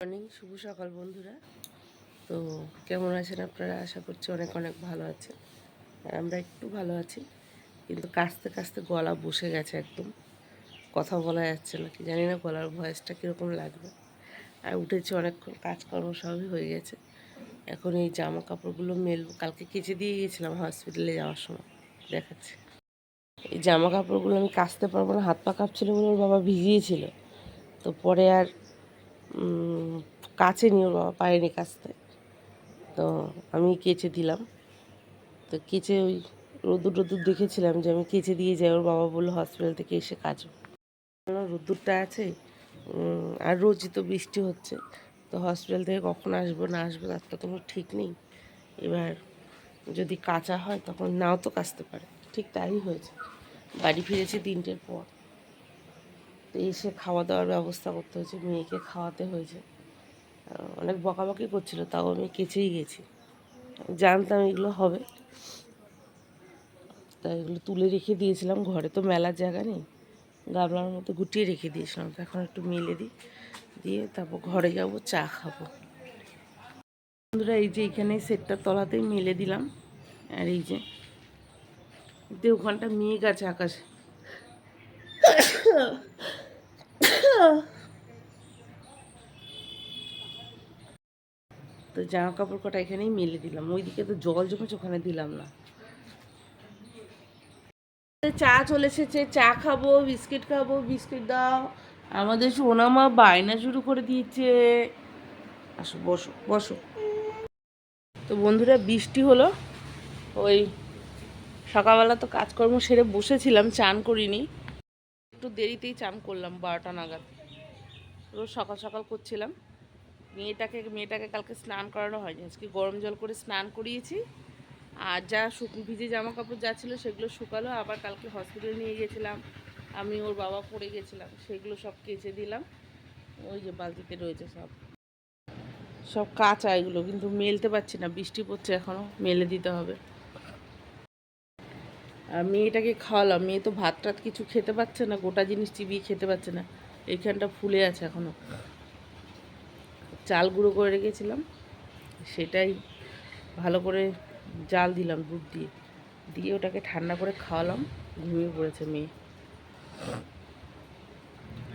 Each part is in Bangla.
মর্নিং শুভ সকাল বন্ধুরা। তো কেমন আছেন আপনারা? আশা করছি অনেক অনেক ভালো আছেন। আর আমরা একটু ভালো আছি, কিন্তু কাশতে কাশতে গলা বসে গেছে একদম। কথা বলা যাচ্ছে না, কি জানি না গলার ভয়েসটা কীরকম লাগবে। আর উঠেছি অনেকক্ষণ, কাজকর্ম সবই হয়ে গেছে। এখন এই জামা কাপড়গুলো মেলবো। কালকে কেচে দিয়ে গেছিলাম হসপিটালে যাওয়ার সময়, দেখাচ্ছি। এই জামা কাপড়গুলো আমি কাচতে পারব না, হাত পা কাঁপছিল বলে ওর বাবা ভিজিয়েছিল। তো পরে আর কাচেনি ওর বাবা পারেনি কাচতে তো আমি কেচে দিলাম। তো কেচে ওই রোদ্দুর রোদ্দুর দেখেছিলাম যে আমি কেচে দিয়ে যাই, ওর বাবা বলল হসপিটাল থেকে এসে কেন রোদ্দুরটা আছে? আর রোজই তো বৃষ্টি হচ্ছে। তো হসপিটাল থেকে কখন আসব, না আসব, তার তো কোনো ঠিক নেই। এবার যদি কাঁচা হয়, তখন নাও তো কাচতে পারে। ঠিক তাই হয়েছে। বাড়ি ফিরেছি তিনটের পর। তো এসে খাওয়া দাওয়ার ব্যবস্থা করতে হয়েছে, মেয়েকে খাওয়াতে হয়েছে। অনেক বকাবকি করছিল, তাও আমি কেচেই গেছি। জানতাম এগুলো হবে। তা এগুলো তুলে রেখে দিয়েছিলাম, ঘরে তো মেলার জায়গা নেই। গামলার মতো গুটিয়ে রেখে দিয়েছিলাম, তো এখন একটু মেলে দিই। দিয়ে তারপর ঘরে যাব, চা খাব। বন্ধুরা, এই যে এখানে সেটটার তলাতেই মেলে দিলাম। আর এই যে দিয়ে ওখানটা মেঘ আছে আকাশে। তো জামা কাপড় কটা এখানেই মেলে দিলাম। ওইদিকে তো জল জমেছে, ওখানে দিলাম না। চা চলে এসেছে, চা খাব, বিস্কিট খাব, বিস্কিট দাও। আমাদের সোনামা বায়না শুরু করে দিয়েছে। আসো, বসো বসো। তো বন্ধুরা, বৃষ্টি হলো। ওই সকালবেলা তো কাজকর্ম সেরে বসেছিলাম, চান করিনি। একটু দেরিতেই চান করলাম, বারোটা নাগাদ। রোজ সকাল সকাল করছিলাম। মেয়েটাকে মেয়েটাকে কালকে স্নান করানো হয়নি। আজকে গরম জল করে স্নান করিয়েছি। আর যা ভিজে জামা কাপড় যা ছিল সেগুলো শুকালো। আবার কালকে হসপিটালে নিয়ে গেছিলাম। আমি ওর বাবা পড়ে গেছিলাম। সেগুলো সব কেচে দিলাম। ওই যে বালতিতে রয়েছে সব। সব কাঁচা এগুলো, কিন্তু মেলতে পারছি না। বৃষ্টি পড়ছে এখনও মেলে দিতে হবে। আর মেয়েটাকে খাওয়ালাম। মেয়ে তো ভাত টাত কিছু খেতে পারছে না, গোটা জিনিস চিবিয়ে খেতে পারছে না। এইখানটা ফুলে আছে এখনও চাল গুঁড়ো করে রেখেছিলাম, সেটাই ভালো করে জাল দিলাম দুধ দিয়ে। দিয়ে ওটাকে ঠান্ডা করে খাওয়ালাম, ঘুমিয়ে পড়েছে মেয়ে।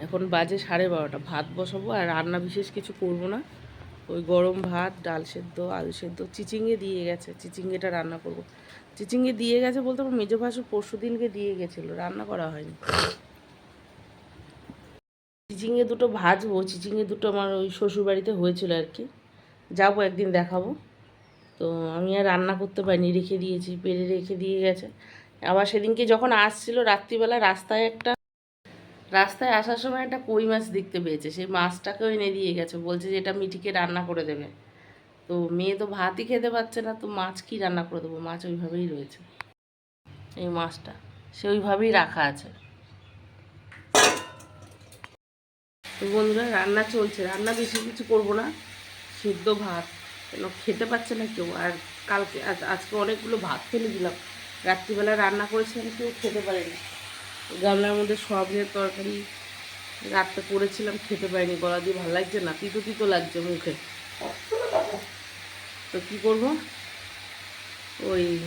এখন বাজে সাড়ে বারোটা, ভাত বসাবো আর রান্না বিশেষ কিছু করব না। ওই গরম ভাত, ডাল সেদ্ধ, আলু সেদ্ধ, চিচিঙ্গে দিয়ে গেছে, চিচিঙ্গেটা রান্না করব। চিচিঙ্গে দিয়ে গেছে বলতে আমার মেজো ভাসুর পরশু দিনকে দিয়ে গেছিল, রান্না করা হয়নি। চিচিঙ্গে দুটো ভাজবো চিচিঙ্গে দুটো আমার ওই শ্বশুরবাড়িতে হয়েছিল আর কি। যাব একদিন দেখাবো। তো আমি আর রান্না করতে পারিনি, রেখে দিয়েছি, পেরে রেখে দিয়ে গেছে। আবার সেদিনকে যখন আসছিল রাত্রিবেলা রাস্তায় একটা, রাস্তায় আসার সময় একটা কই মাছ দেখতে পেয়েছে। সেই মাছটাকেও এনে দিয়ে গেছে, বলছে যে এটা মিঠিকে রান্না করে দেবে। তো মেয়ে তো ভাতই খেতে পারছে না, তো মাছ কি রান্না করে দেবো? মাছ ওইভাবেই রয়েছে। এই মাছটা, সে ওইভাবেই রাখা আছে। তো বন্ধুরা, রান্না চলছে। রান্না বেশি কিছু করব না। সিদ্ধ ভাত। কেন খেতে পাচ্ছে না কেউ। আর কালকে, আজ- আজকে অনেকগুলো ভাত ফেলে দিলাম। রাত্রিবেলা রান্না করেছিলাম কেউ খেতে পারেনি। গামলার মধ্যে সবনের তরকারি রাত্রে করেছিলাম, খেতে পারিনি। গলা দিয়ে ভালো লাগছে না? তিতো তিতো লাগছে মুখে। তো কী করব? ওই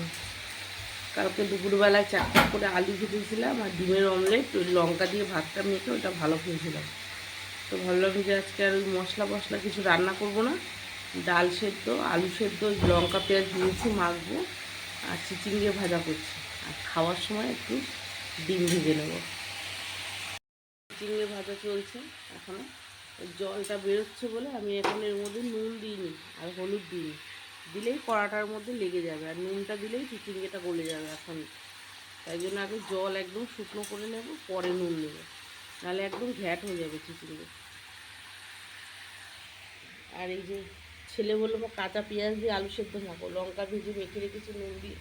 কালকে দুপুরবেলায় চারটা করে আলু ভেজেছিলাম আর ডিমের অমলেট ওই লঙ্কা দিয়ে ভাতটা মেখে ওটা ভালো খেয়েছিলাম। তো ভাবলাম যে আজকে আর ওই মশলা মশলা কিছু রান্না করব না। ডাল সেদ্ধ, আলু সেদ্ধ, লঙ্কা, পেঁয়াজ দিয়েছি, মাখবো, আর চিচিঙ্গে ভাজা করছি। আর খাওয়ার সময় একটু ডিম ভেজে নেব। চিচিঙ্গে ভাজা চলছে এখনও জলটা বেরোচ্ছে বলে আমি এখন এর মধ্যে নুন দিইনি আর হলুদ দিইনি। দিলেই কড়াটার মধ্যে লেগে যাবে। আর নুনটা দিলেই চিচিঙ্গেটা গলে যাবে এখন। তাই জন্য আগে জল একদম শুকনো করে নেব, পরে নুন নেব। নাহলে একদম ঘ্যাট হয়ে যাবে চিচিঙ্গে। আর এই যে ছেলে বলল কাঁচা পেঁয়াজ দিয়ে আলু সেদ্ধ মাখো, লঙ্কা ভেজে মেখে রেখেছি, নুন দিয়ে,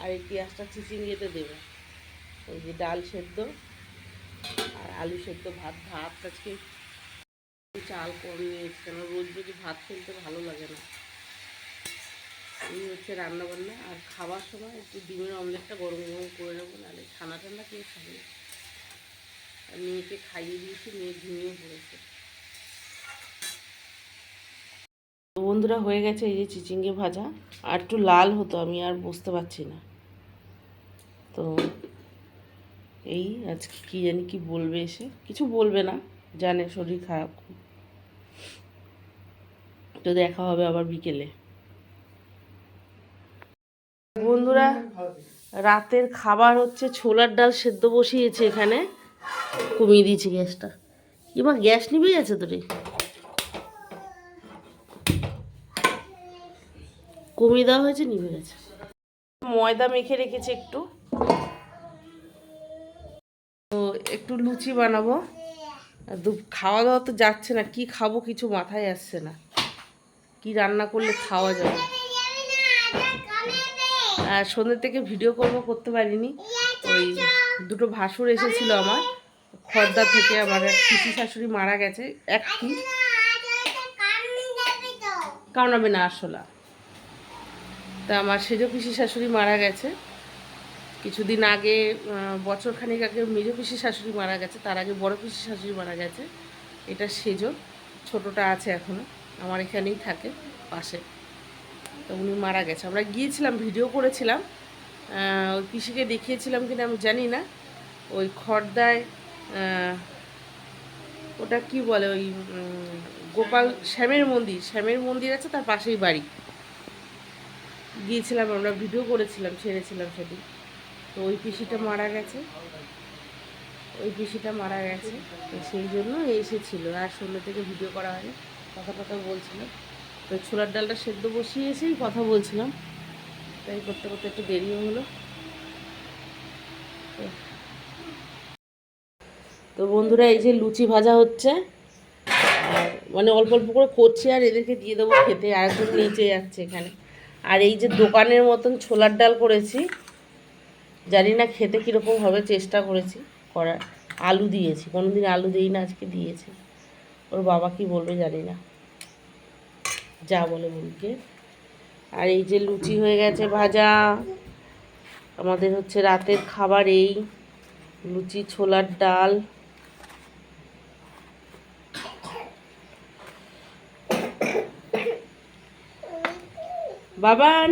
আর এই পেঁয়াজটা চিচিঙ্গেতে দেবে। ওই যে ডাল সেদ্ধ আর আলু সেদ্ধ ভাত ভাত আজকে চাল কম নিয়েছি কেন রোজ রোজ ভাত ফেলতে ভালো লাগে না। এই হচ্ছে রান্না বান্না আর খাওয়ার সময় একটু ডিমের অমলেটটা গরম গরম করে নেব, নাহলে ঠান্ডা ঠান্ডা কে খাবে আর মেয়েকে খাইয়ে দিয়েছি, মেয়ে ঘুমিয়ে পড়েছে তো বন্ধুরা হয়ে গেছে এই যে চিচিঙ্গে ভাজা। আর একটু লাল হতো, আমি আর বুঝতে পারছি না। তো এই আজকে কী জানি কি বলবে এসে। কিছু বলবে না, জানে শরীর খারাপ। তো দেখা হবে আবার বিকেলে। বন্ধুরা, রাতের খাবার হচ্ছে ছোলার ডাল সেদ্ধ বসিয়েছে এখানে। কমিয়ে দিয়েছি গ্যাসটা। কিংবা গ্যাস নিভে গেছে তো কমিয়ে দেওয়া হয়েছে, নিভে গেছে। ময়দা মেখে রেখেছি একটু। তো একটু লুচি বানাবো। খাওয়া দাওয়া তো যাচ্ছে না, কি খাব কিছু মাথায় আসছে না। কি রান্না করলে খাওয়া যাবে? আর সন্ধ্যে থেকে ভিডিও করব, করতে পারিনি। ওই দুটো ভাসুর এসেছিল আমার। খর্দা থেকে আমার এক পিসি শাশুড়ি মারা গেছে, এক কি? না আসলা তা আমার সেজ পিসি শাশুড়ি মারা গেছে। কিছুদিন আগে আহ, বছর খানিক আগে মেজ পিসি শাশুড়ি মারা গেছে তার আগে বড় পিসি শাশুড়ি মারা গেছে। এটা সেজ ছোটটা আছে এখনও আমার এখানেই থাকে পাশে। তো উনি মারা গেছে। আমরা গিয়েছিলাম ভিডিও করেছিলাম ওই পিসিকে দেখিয়েছিলাম কিনা আমি জানি না। ওই খর্দায় ওটা কি বলে ওই গোপাল শ্যামের মন্দির শ্যামের মন্দির আছে তার পাশেই বাড়ি। গিয়েছিলাম, আমরা ভিডিও করেছিলাম, ছেড়েছিলাম সেদিন। তো ওই পিসিটা মারা গেছে। ওই পিসিটা মারা গেছে। তো সেই জন্য এসেছিল। আর সন্ধ্যে থেকে ভিডিও করা হয়নি। কথা কথা বলছিলাম। তো ছোলার ডালটা সেদ্ধ বসিয়ে এসেই কথা বলছিলাম। তাই করতে করতে একটু দেরিও হলো। তো- বন্ধুরা, এই যে লুচি ভাজা হচ্ছে। মানে অল্প অল্প করে করছি আর এদেরকে দিয়ে দেবো খেতে। আর একজন নিচে যাচ্ছে এখানে। আর এই যে দোকানের মতন ছোলার ডাল করেছি, জানি না খেতে কীরকম হবে, চেষ্টা করেছি করার। আলু দিয়েছি, কোনোদিন আলু দিই না আজকে দিয়েছি। ওর বাবা কি বলবে জানি না। যা বলে বলকে। আর এই যে লুচি হয়ে গেছে ভাজা। আমাদের হচ্ছে রাতের খাবার এই, লুচি, ছোলার ডাল। বাবান।